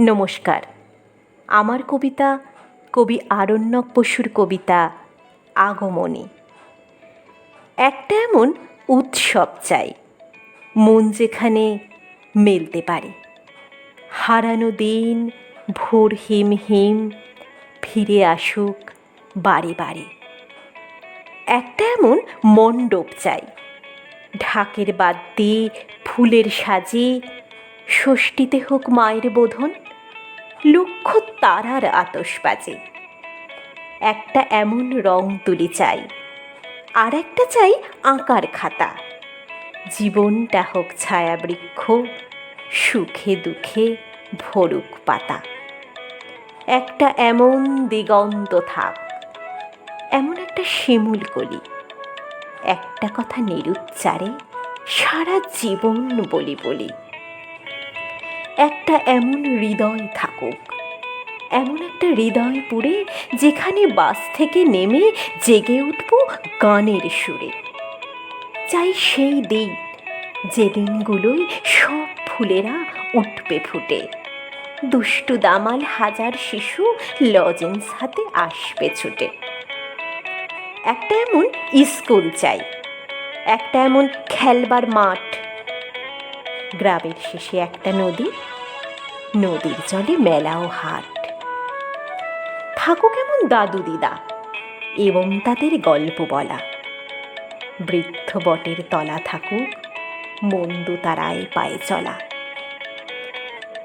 নমস্কার। আমার কবিতা কবি আরণ্যক বসুর কবিতা আগমনী। একটা এমন উৎসব চাই, মন যেখানে মেলতে পারে। হারানো দিন ভোর হিম হিম ফিরে আসুক বারে বারে। একটা এমন মণ্ডপ চাই, ঢাকের বাদ বাদ্যে ফুলের সাজে, ষষ্ঠীতে হোক মায়ের বোধন লক্ষ তারার আতসবাজে একটা এমন রং তুলি চাই, আর একটা চাই আঁকার খাতা। জীবনটা হোক ছায়া বৃক্ষ সুখে দুঃখে ভরুক পাতা। একটা এমন দিগন্ত থাক, এমন একটা শিমুল কলি। একটা কথা নিরুচ্চারে সারা জীবন বলি বলি। একটা এমন হৃদয় থাকুক। এমন একটা হৃদয় পড়ে যেখানে বাস থেকে নেমে জেগে উঠব গানের সুরে। চাই সেই দিন, যে দিনগুলোই সব ফুলেরা উঠবে ফুটে। দুষ্টু দামাল হাজার শিশু লজেন্স হাতে আসবে ছুটে। একটা এমন স্কুল চাই, একটা এমন খেলবার মাঠ গ্রামের শেষে একটা নদী, নদীর জলে মেলা ও হাট। থাকুক এমন দাদু দিদা, এবং তাদের গল্প বলা। বৃদ্ধ বটের তলা থাকুক, মন্দু তারায় পায়ে চলা।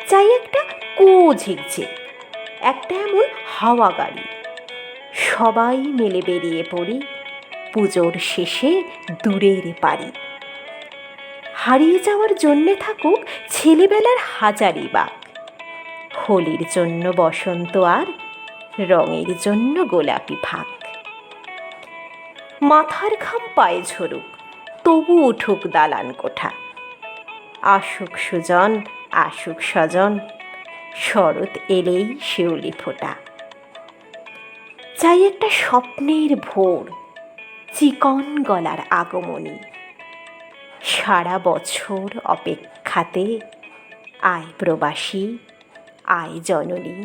চাই একটা কো ঝিকঝিক একটা এমন হাওয়া গাড়ি। সবাই মিলে বেরিয়ে পড়ি পুজোর শেষে দূরের পারি হারিয়ে যাওয়ার জন্যে থাকুক ছেলেবেলার হাজারি বাঘ হোলির জন্য বসন্ত আর রঙের জন্য গোলাপি ফাঁক। মাথার ঘাম পায়ে ঝরুক, তবু উঠুক দালান কোঠা। আসুক সুজন, আসুক স্বজন, শরৎ এলেই শিউলি ফোটা। চাই একটা স্বপ্নের ভোর, চিকন গলার আগমনী সারা বছর অপেক্ষাতে আয় প্রবাসী আয় জননী।